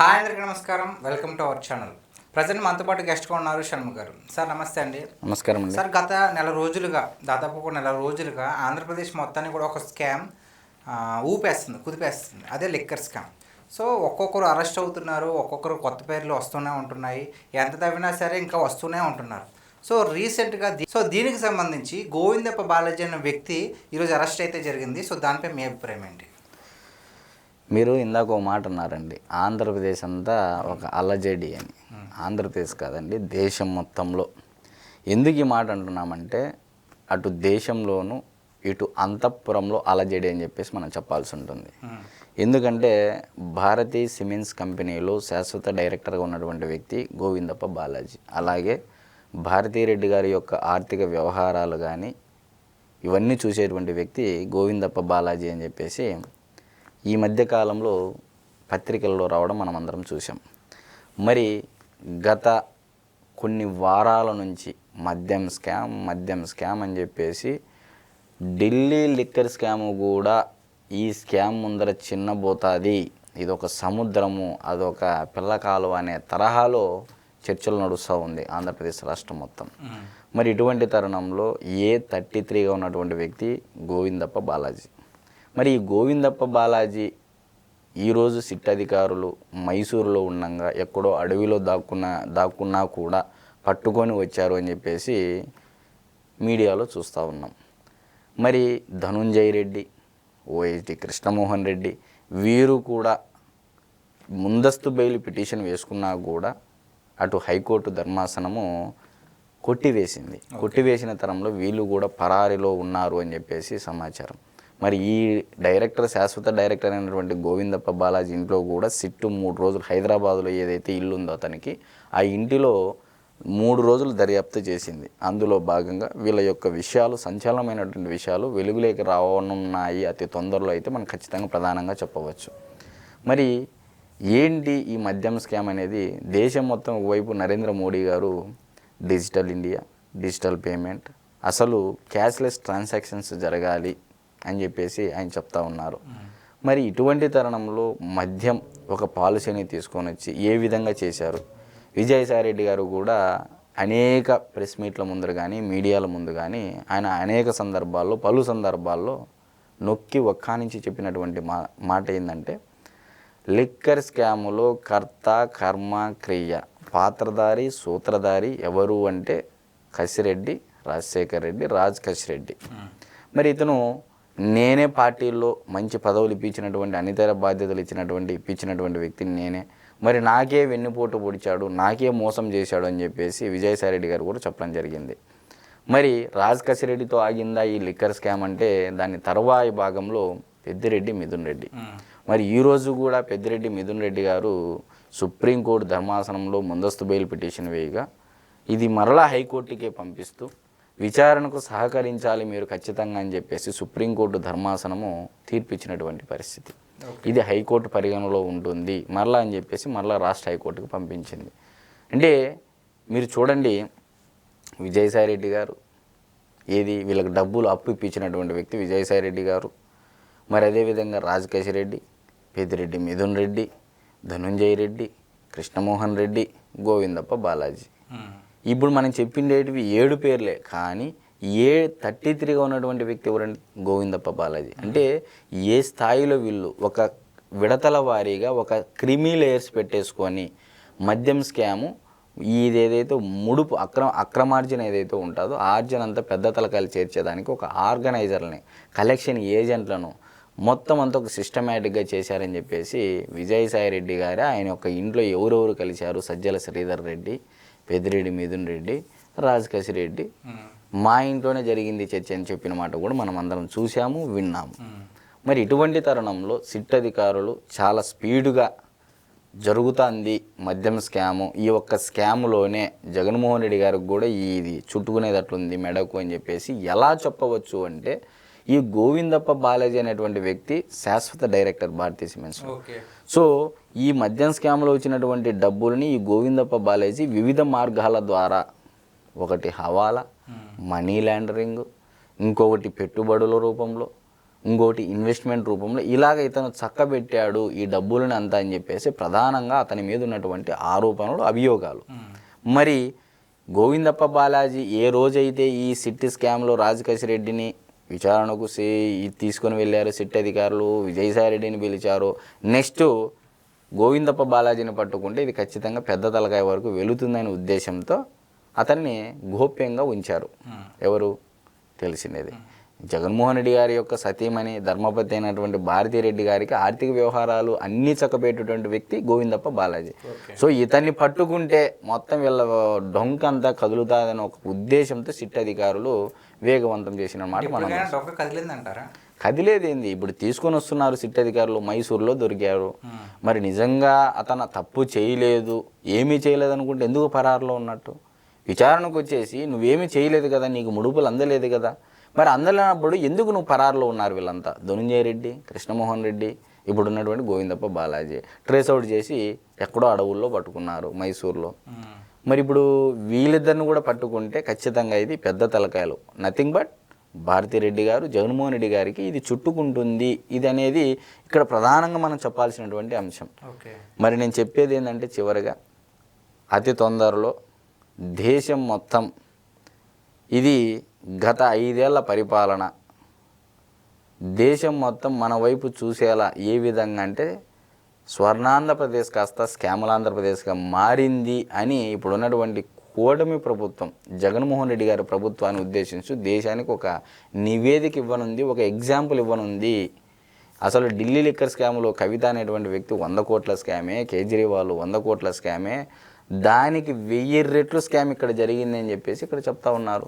Hi అందరికీ నమస్కారం. Welcome to our channel. Present మనతో పాటు గెస్ట్గా ఉన్నారు షణ్ముఖ్ గారు. సార్ నమస్తే అండి. నమస్కారం అండి. సార్ గత నెల రోజులుగా దాదాపు ఒక నెల రోజులుగా ఆంధ్రప్రదేశ్ మొత్తాన్ని కూడా ఒక స్కామ్ ఊపేస్తుంది కుదిపేస్తుంది. అదే లిక్కర్ స్కామ్ సో ఒక్కొక్కరు అరెస్ట్ అవుతున్నారు ఒక్కొక్కరు కొత్త పేర్లు వస్తూనే ఉంటున్నాయి. ఎంత తవ్వినా సరే ఇంకా వస్తూనే ఉంటున్నారు. సో రీసెంట్గా సో దీనికి సంబంధించి గోవిందప్ప బాలాజీ అనే వ్యక్తి ఈరోజు అరెస్ట్ అయితే జరిగింది. సో దానిపై మీ అభిప్రాయం ఏంటి? మీరు ఇందాక ఒక మాట అన్నారండి ఆంధ్రప్రదేశ్ అంతా ఒక అల్లజడి అని. ఆంధ్రప్రదేశ్ కాదండి దేశం మొత్తంలో. ఎందుకు ఈ మాట అంటున్నామంటే అటు దేశంలోను ఇటు అంతఃపురంలో అలజడి అని చెప్పేసి మనం చెప్పాల్సి ఉంటుంది. ఎందుకంటే భారతీ సిమెంట్స్ కంపెనీలో శాశ్వత డైరెక్టర్గా ఉన్నటువంటి వ్యక్తి గోవిందప్ప బాలాజీ. అలాగే భారతీరెడ్డి గారి యొక్క ఆర్థిక వ్యవహారాలు కానీ ఇవన్నీ చూసేటువంటి వ్యక్తి గోవిందప్ప బాలాజీ అని చెప్పేసి ఈ మధ్య కాలంలో పత్రికల్లో రావడం మనం అందరం చూసాం మరి గత కొన్ని వారాల నుంచి మద్యం స్కామ్ మద్యం స్కామ్ అని చెప్పేసి ఢిల్లీ లిక్కర్ స్కామ్ కూడా ఈ స్కామ్ ముందర చిన్నబోతాది. ఇది ఒక సముద్రము అదొక పిల్ల కాలువ అనే తరహాలో చర్చలు నడుస్తూ ఉంది ఆంధ్రప్రదేశ్ రాష్ట్రం మొత్తం. మరి ఇటువంటి తరుణంలో ఏ థర్టీ త్రీగా ఉన్నటువంటి వ్యక్తి గోవిందప్ప బాలాజీ? మరి ఈ గోవిందప్ప బాలాజీ ఈరోజు సిట్ అధికారులు మైసూరులో ఉండంగా ఎక్కడో అడవిలో దాక్కున్న దాక్కున్నా కూడా పట్టుకొని వచ్చారు అని చెప్పేసి మీడియాలో చూస్తూ ఉన్నాం. మరి ధనుంజయ్ రెడ్డి ఓఎస్డి కృష్ణమోహన్ రెడ్డి వీరు కూడా ముందస్తు బెయిల్ పిటిషన్ వేసుకున్నా కూడా అటు హైకోర్టు ధర్మాసనము కొట్టివేసింది. కొట్టివేసిన తరంలో వీళ్ళు కూడా పరారిలో ఉన్నారు అని చెప్పేసి సమాచారం. మరి ఈ డైరెక్టర్ శాశ్వత డైరెక్టర్ అయినటువంటి గోవిందప్ప బాలాజీ ఇంట్లో కూడా సిట్టు మూడు రోజులు హైదరాబాద్లో ఏదైతే ఇల్లు ఉందో అతనికి ఆ ఇంటిలో మూడు రోజులు దర్యాప్తు చేసింది. అందులో భాగంగా వీళ్ళ యొక్క విషయాలు సంచలనమైనటువంటి విషయాలు వెలుగులోకి రావనున్నాయి అతి తొందరలో అయితే మనం ఖచ్చితంగా ప్రధానంగా చెప్పవచ్చు. మరి ఏంటి ఈ మద్యం స్కామ్ అనేది? దేశం మొత్తం వైపు Narendra Modi garu digital India digital payment అసలు క్యాష్లెస్ ట్రాన్సాక్షన్స్ జరగాలి అని చెప్పేసి ఆయన చెప్తా ఉన్నారు. మరి ఇటువంటి తరుణంలో మద్యం ఒక పాలసీని తీసుకొని వచ్చి ఏ విధంగా చేశారు? విజయసాయిరెడ్డి గారు కూడా అనేక ప్రెస్ మీట్ల ముందర కానీ మీడియాల ముందు కానీ ఆయన అనేక సందర్భాల్లో పలు సందర్భాల్లో నొక్కి ఒక్కానించి చెప్పినటువంటి మా మాట ఏంటంటే లిక్కర్ స్కాములో కర్త కర్మ క్రియ పాత్రధారి సూత్రధారి ఎవరు అంటే కసిరెడ్డి రాజశేఖర్ రెడ్డి రాజ్ కసిరెడ్డి. మరి ఇతను నేనే పార్టీల్లో మంచి పదవులు ఇప్పించినటువంటి అనితర బాధ్యతలు ఇచ్చినటువంటి ఇప్పించినటువంటి వ్యక్తిని నేనే. మరి నాకే వెన్నుపోటు పొడిచాడు నాకే మోసం చేశాడు అని చెప్పేసి విజయసాయిరెడ్డి గారు కూడా చెప్పడం జరిగింది. మరి రాజ్ కసిరెడ్డితో ఆగిందా ఈ లిక్కర్ స్కామ్ అంటే దాని తరువాయి భాగంలో పెద్దిరెడ్డి మిథున్ రెడ్డి మరి ఈ రోజు కూడా పెద్దిరెడ్డి మిథున్ రెడ్డి గారు సుప్రీంకోర్టు ధర్మాసనంలో ముందస్తు బెయిల్ పిటిషన్ వేయగా ఇది మరలా హైకోర్టుకే పంపిస్తూ విచారణకు సహకరించాలి మీరు ఖచ్చితంగా అని చెప్పేసి సుప్రీంకోర్టు ధర్మాసనము తీర్పిచ్చినటువంటి పరిస్థితి. ఇది హైకోర్టు పరిగణలో ఉంటుంది. మరలా అని చెప్పేసి మరలా రాష్ట్ర హైకోర్టుకు పంపించింది. అంటే మీరు చూడండి విజయసాయిరెడ్డి గారు ఏది వీళ్ళకి డబ్బులు అప్పు ఇప్పించినటువంటి వ్యక్తి విజయసాయిరెడ్డి గారు మరి అదేవిధంగా రాజకేశ్ రెడ్డి పెద్దిరెడ్డి మిథున్ రెడ్డి ధనుంజయ్ రెడ్డి కృష్ణమోహన్ రెడ్డి గోవిందప్ప బాలాజీ. ఇప్పుడు మనం చెప్పిండేటివి ఏడు పేర్లే కానీ ఏ థర్టీ త్రీగా ఉన్నటువంటి వ్యక్తి ఎవరండి? గోవిందప్ప బాలాజీ. అంటే ఏ స్థాయిలో వీళ్ళు ఒక విడతల వారీగా ఒక క్రిమి లేయర్స్ పెట్టేసుకొని మద్యం స్కాము ఇది ఏదైతే ముడుపు అక్రమ అక్రమార్జన ఏదైతే ఉంటుందో ఆర్జన అంతా పెద్ద తలకాయలు చేర్చేదానికి ఒక ఆర్గనైజర్ని కలెక్షన్ ఏజెంట్లను మొత్తం అంతా ఒక సిస్టమేటిక్గా చేశారని చెప్పేసి విజయసాయి రెడ్డి గారు ఆయన యొక్క ఇంట్లో ఎవరెవరు కలిశారు? సజ్జల శ్రీధర్ రెడ్డి పెద్దిరెడ్డి మిథున్ రెడ్డి రాజకసి రెడ్డి. మా ఇంట్లోనే జరిగింది చర్చ అని చెప్పిన మాట కూడా మనం అందరం చూసాము విన్నాము. మరి ఇటువంటి తరుణంలో సిట్ అధికారులు చాలా స్పీడుగా జరుగుతుంది మద్యం స్కాము. ఈ ఒక్క స్కాములోనే జగన్మోహన్ రెడ్డి గారికి కూడా ఇది చుట్టుకునేటట్లుంది మెడకు అని చెప్పేసి ఎలా చెప్పవచ్చు అంటే ఈ గోవిందప్ప బాలాజీ అనేటువంటి వ్యక్తి శాశ్వత డైరెక్టర్ భారతీయ సిమెంట్స్ సో ఈ మద్యం స్కామ్లో వచ్చినటువంటి డబ్బుల్ని ఈ గోవిందప్ప బాలాజీ వివిధ మార్గాల ద్వారా ఒకటి హవాలా మనీ లాండరింగ్ ఇంకొకటి పెట్టుబడుల రూపంలో ఇంకోటి ఇన్వెస్ట్మెంట్ రూపంలో ఇలాగ ఇతను చక్కబెట్టాడు ఈ డబ్బులను అంతా అని చెప్పేసి ప్రధానంగా అతని మీద ఉన్నటువంటి ఆరోపణలు అభియోగాలు. మరి గోవిందప్ప బాలాజీ ఏ రోజైతే ఈ సిట్టి స్కామ్లో రాజకేశ్ రెడ్డిని విచారణకు సే తీసుకొని వెళ్ళారు సిట్ అధికారులు విజయసాయి రెడ్డిని పిలిచారు నెక్స్ట్ గోవిందప్ప బాలాజీని పట్టుకుంటే ఇది ఖచ్చితంగా పెద్ద తలకాయ వరకు వెళుతుందనే ఉద్దేశంతో అతన్ని గోప్యంగా ఉంచారు. ఎవరు? తెలిసినది జగన్మోహన్ రెడ్డి గారి యొక్క సతీమణి ధర్మపతి అయినటువంటి భారతీరెడ్డి గారికి ఆర్థిక వ్యవహారాలు అన్నీ చక్కబెట్టేటువంటి వ్యక్తి గోవిందప్ప బాలాజీ. సో ఇతన్ని పట్టుకుంటే మొత్తం వీళ్ళ డొంక అంతా కదులుతాదనే ఒక ఉద్దేశంతో సిట్ అధికారులు వేగవంతం చేసిన మాట మనం కదిలేదేంది? ఇప్పుడు తీసుకొని వస్తున్నారు సిట్ అధికారులు మైసూర్లో దొరికారు. మరి నిజంగా అతను తప్పు చేయలేదు ఏమీ చేయలేదు అనుకుంటే ఎందుకు పరారులో ఉన్నట్టు? విచారణకు వచ్చేసి నువ్వేమీ చేయలేదు కదా నీకు ముడుపులు అందలేదు కదా. మరి అందలేనప్పుడు ఎందుకు నువ్వు పరారులో ఉన్నారు వీళ్ళంతా? ధనుంజయ రెడ్డి కృష్ణమోహన్ రెడ్డి ఇప్పుడు ఉన్నటువంటి గోవిందప్ప బాలాజీ. ట్రేస్ అవుట్ చేసి ఎక్కడో అడవుల్లో పట్టుకున్నారు మైసూర్లో. మరి ఇప్పుడు వీళ్ళిద్దరిని కూడా పట్టుకుంటే ఖచ్చితంగా ఇది పెద్ద తలకాయలు. నథింగ్ బట్ భారతిరెడ్డి గారు జగన్మోహన్ రెడ్డి గారికి ఇది చుట్టుకుంటుంది. ఇది అనేది ఇక్కడ ప్రధానంగా మనం చెప్పాల్సినటువంటి అంశం. మరి నేను చెప్పేది ఏంటంటే చివరిగా అతి తొందరలో దేశం మొత్తం ఇది గత ఐదేళ్ళ పరిపాలన. దేశం మొత్తం మన వైపు చూసేలా ఏ విధంగా అంటే స్వర్ణాంధ్రప్రదేశ్ కాస్త స్కాములాంధ్రప్రదేశ్గా మారింది అని ఇప్పుడు ఉన్నటువంటి కూటమి ప్రభుత్వం జగన్మోహన్ రెడ్డి గారి ప్రభుత్వాన్ని ఉద్దేశించి దేశానికి ఒక నివేదిక ఇవ్వనుంది ఒక ఎగ్జాంపుల్ ఇవ్వనుంది. అసలు ఢిల్లీ లిక్కర్ స్కామ్లో కవిత అనేటువంటి వ్యక్తి వంద కోట్ల స్కామే కేజ్రీవాల్ వంద కోట్ల స్కామే దానికి వెయ్యి రెట్లు స్కామ్ ఇక్కడ జరిగింది అని చెప్పేసి ఇక్కడ చెప్తా ఉన్నారు.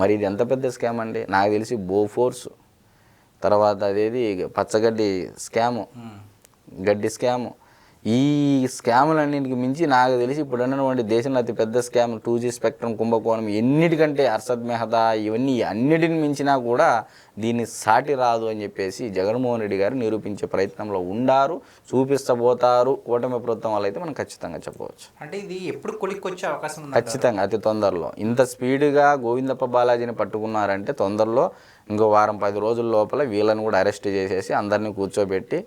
మరి ఇది ఎంత పెద్ద స్కామ్ అండి? నాకు తెలిసి బోఫోర్స్ తర్వాత అదేది పచ్చగడ్డి స్కాము. గడ్డి స్కాము ఈ స్కాములన్నింటికి మించి నాకు తెలిసి ఇప్పుడు ఉన్నటువంటి దేశంలో అతి పెద్ద స్కామ్ టూ జీ స్పెక్ట్రమ్ కుంభకోణం ఎన్నిటికంటే అర్షద్ మెహతా ఇవన్నీ అన్నిటిని మించినా కూడా దీన్ని సాటి రాదు అని చెప్పేసి జగన్మోహన్ రెడ్డి గారు నిరూపించే ప్రయత్నంలో ఉండారు చూపిస్తబోతారు. కూటమి ప్రభుత్వం వల్ల అయితే మనం ఖచ్చితంగా చెప్పవచ్చు. అంటే ఇది ఎప్పుడు కొలిక్కొచ్చే అవకాశం ఖచ్చితంగా అతి తొందరలో. ఇంత స్పీడ్గా గోవిందప్ప బాలాజీని పట్టుకున్నారంటే తొందరలో ఇంకో వారం పది రోజుల లోపల వీళ్ళని కూడా అరెస్ట్ చేసేసి అందరినీ కూర్చోబెట్టి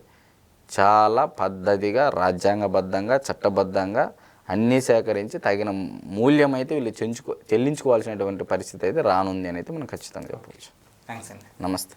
చాలా పద్ధతిగా రాజ్యాంగబద్ధంగా చట్టబద్ధంగా అన్నీ సేకరించి తగిన మూల్యం అయితే వీళ్ళు చెంచుకో చెల్లించుకోవాల్సినటువంటి పరిస్థితి అయితే రానుంది అని అయితే మనం ఖచ్చితంగా చెప్పవచ్చు. థ్యాంక్స్ అండి నమస్తే.